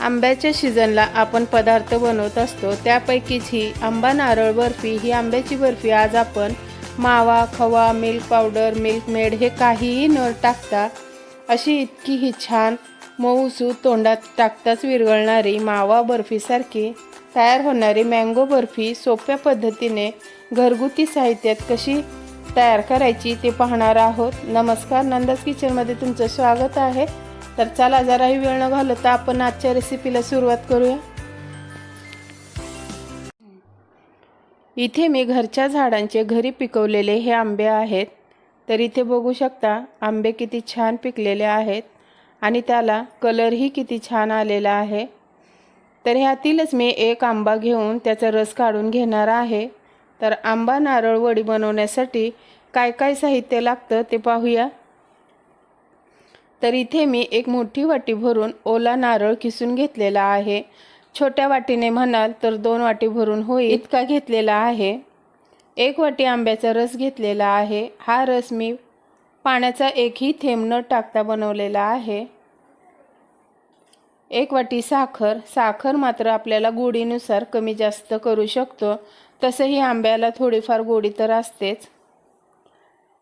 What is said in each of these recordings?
आंब्याच्या सीझनला आपण पदार्थ बनवत असतो त्यापैकीच ही आंबा नारळ बर्फी ही आंब्याची बर्फी आज आपण मावा खवा मिल्क पावडर मिल्क मेड हे काहीही न टाकता अशी इतकी ही छान मऊसूत तोंडात टाकताच विरघळणारी मावा बर्फीसारखी तयार होणारी मँगो बर्फी सोप्या पद्धतीने घरगुती साहित्यात कशी तयार करायची ते पाहणार आहोत. नमस्कार नंदास किचनमध्ये तुमचं स्वागत आहे. तर चला जराही वेळ न घालवता आपण आजच्या रेसिपीला सुरुवात करूया. इथे मी घरच्या झाडांचे घरी पिकवलेले हे आंबे आहेत. तर इथे बघू शकता आंबे किती छान पिकलेले आहेत आणि त्याला कलरही किती छान आलेला आहे. तर ह्यातीलच मी एक आंबा घेऊन त्याचा रस काढून घेणार आहे. तर आंबा नारळ वडी बनवण्यासाठी काय काय साहित्य लागतं ते पाहूया. तर इथे मी एक मोठी वाटी भरून ओला नारळ किसून घेतलेला आहे. छोट्या वाटीने म्हणाल तर दोन वाटी भरून होईल. इतका घेतलेला आहे. एक वाटी आंब्याचा रस घेतलेला आहे. हा रस मी पाण्याचा एकही थेंब न टाकता बनवलेला आहे. एक वाटी साखर. साखर मात्र आपल्याला गोडीनुसार कमी जास्त करू शकतो. तसंही आंब्याला थोडीफार गोडी तर असतेच.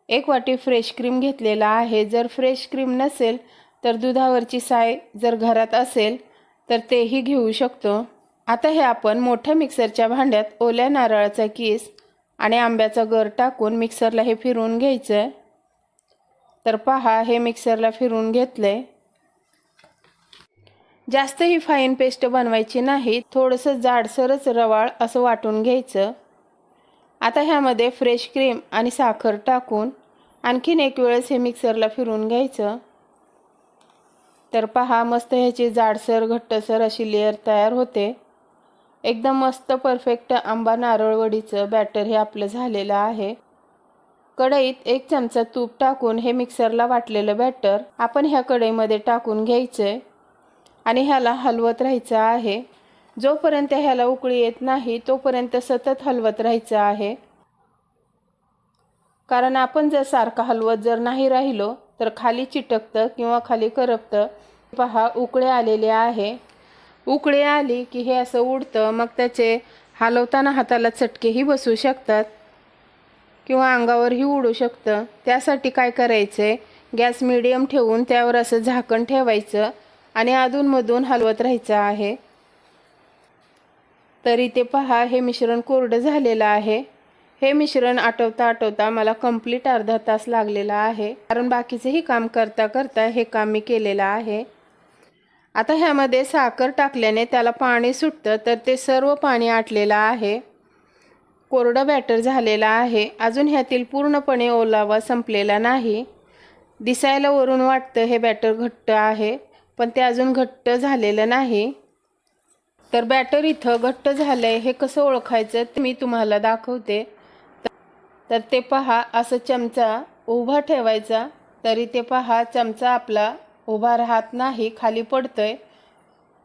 एक वाटी फ्रेश क्रीम घेतलेला आहे. जर फ्रेश क्रीम नसेल तर दुधावरची साय जर घरात असेल तर तेही घेऊ शकतो. आता हे आपण मोठ्या मिक्सरच्या भांड्यात ओल्या नारळाचा किस आणि आंब्याचा गर टाकून मिक्सरला हे फिरवून घ्यायचं आहे तर पहा हे मिक्सरला फिरवून घेतलं आहे जास्त ही फाईन पेस्ट बनवायची नाही. थोडंसं जाडसरच रवाळ असं वाटून घ्यायचं. आता ह्यामध्ये फ्रेश क्रीम आणि साखर टाकून आणखीन एक वेळेस हे मिक्सरला फिरून घ्यायचं. तर पहा मस्त ह्याची जाडसर घट्टसर अशी लेअर तयार होते. एकदम मस्त परफेक्ट आंबा नारळवडीचं बॅटर हे आपलं झालेलं आहे. कढईत एक चमचा तूप टाकून हे मिक्सरला वाटलेलं बॅटर आपण ह्या कढईमध्ये टाकून घ्यायचं आहे आणि ह्याला हलवत राहायचं आहे. जोपर्यंत ह्याला उकळी येत नाही तोपर्यंत सतत हलवत राहायचं आहे. कारण आपण जर सारखं हलवत जर नाही राहिलो तर खाली चिटकतं किंवा खाली करपतं. पहा उकळे आलेले आहे. उकळे आली की हे असं उडतं मग त्याचे हलवताना हाताला चटकेही बसू शकतात किंवा अंगावरही उडू शकतं. त्यासाठी काय करायचं गॅस मिडियम ठेवून त्यावर असं झाकण ठेवायचं आणि अधूनमधून हलवत राहायचं आहे. तरी ते पहा हे मिश्रण कोरडं झालेलं आहे. हे मिश्रण आटवता आटवता मला कंप्लीट अर्धा तास लागलेला आहे. कारण बाकीचेही काम करता करता हे काम मी केलेलं आहे. आता ह्यामध्ये साखर टाकल्याने त्याला पाणी सुटतं तर ते सर्व पाणी आटलेलं आहे. कोरडं बॅटर झालेलं आहे. अजून ह्यातील पूर्णपणे ओलावा संपलेला नाही. दिसायला वरून वाटतं हे बॅटर घट्ट आहे पण ते अजून घट्ट झालेलं नाही. तर बॅटर इथं घट्ट झालं आहे हे कसं ओळखायचं ते मी तुम्हाला दाखवते. तर ते पहा असं चमचा उभा ठेवायचा तरी ते पहा चमचा आपला उभा राहत नाही खाली पडतोय.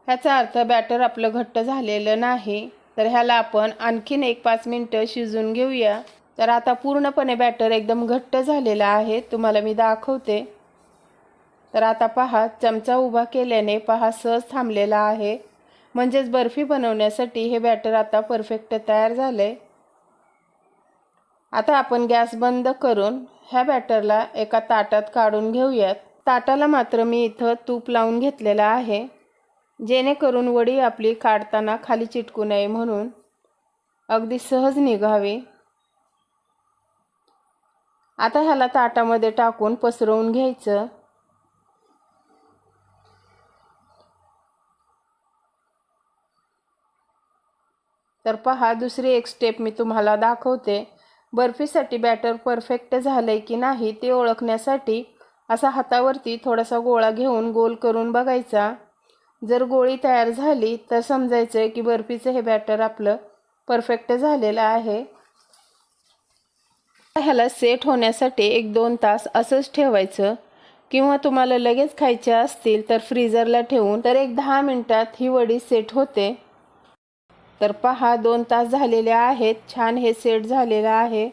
ह्याचा अर्थ बॅटर आपलं घट्ट झालेलं नाही. तर ह्याला आपण आणखीन एक पाच मिनटं शिजून घेऊया. तर आता पूर्णपणे बॅटर एकदम घट्ट झालेलं आहे. तुम्हाला मी दाखवते. तर आता पहा चमचा उभा केल्याने पहा सहज थांबलेला आहे. म्हणजेच बर्फी बनवण्यासाठी हे बॅटर आता परफेक्ट तयार झालं. आहे आता आपण गॅस बंद करून ह्या बॅटरला एका ताटात काढून घेऊयात. ताटाला मात्र मी इथं तूप लावून घेतलेलं आहे. जेणेकरून वडी आपली काढताना खाली चिटकू नये म्हणून. अगदी सहज निघावी. आता ह्याला ताटामध्ये टाकून पसरवून घ्यायचं. तर पहा दुसरी एक स्टेप मी तुम्हाला दाखवते. बर्फीसाठी बॅटर परफेक्ट झालं आहे की नाही ते ओळखण्यासाठी असा हातावरती थोडासा गोळा घेऊन गोल करून बघायचा. जर गोळी तयार झाली तर समजायचं आहे की बर्फीचं हे बॅटर आपलं परफेक्ट झालेलं आहे. ह्याला सेट होण्यासाठी एक दोन तास असंच ठेवायचं. किंवा तुम्हाला लगेच खायचे असतील तर फ्रीजरला ठेवून तर एक दहा मिनटात ही वडी सेट होते. तर पहा दोन तास झालेले आहेत. छान हे सेट झालेलं आहे.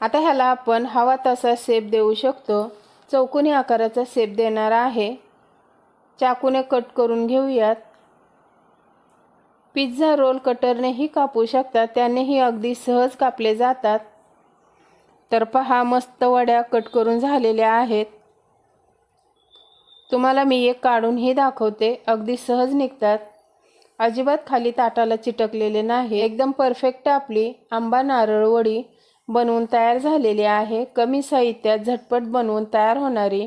आता ह्याला आपण हवा तसा सेप देऊ शकतो. चौकोनी आकाराचा सेप देणार आहे. चाकूने कट करून घेऊयात. पिझ्झा रोल कटरनेही कापू शकतात. त्यानेही अगदी सहज कापले जातात. तर पहा मस्त वड्या कट करून झालेल्या आहेत. तुम्हाला मी एक काढूनही दाखवते. अगदी सहज निघतात. अजिबात खाली ताटाला चिटकलेले नाही. एकदम परफेक्ट आपली आंबा नारळ वडी बनवून तयार झालेली आहे. कमी साहित्यात झटपट बनवून तयार होणारी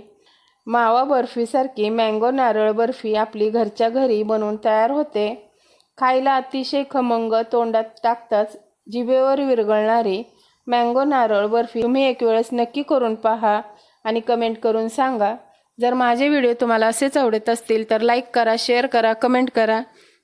मावा बर्फीसारखी मँगो नारळ बर्फी आपली घरच्या घरी बनवून तयार होते. खायला अतिशय खमंग तोंडात टाकताच जिभेवर विरघळणारी मँगो नारळ बर्फी तुम्ही एक वेळेस नक्की करून पहा आणि कमेंट करून सांगा. जर माझे व्हिडिओ तुम्हाला असेच आवडत असतील तर लाईक करा शेअर करा कमेंट करा.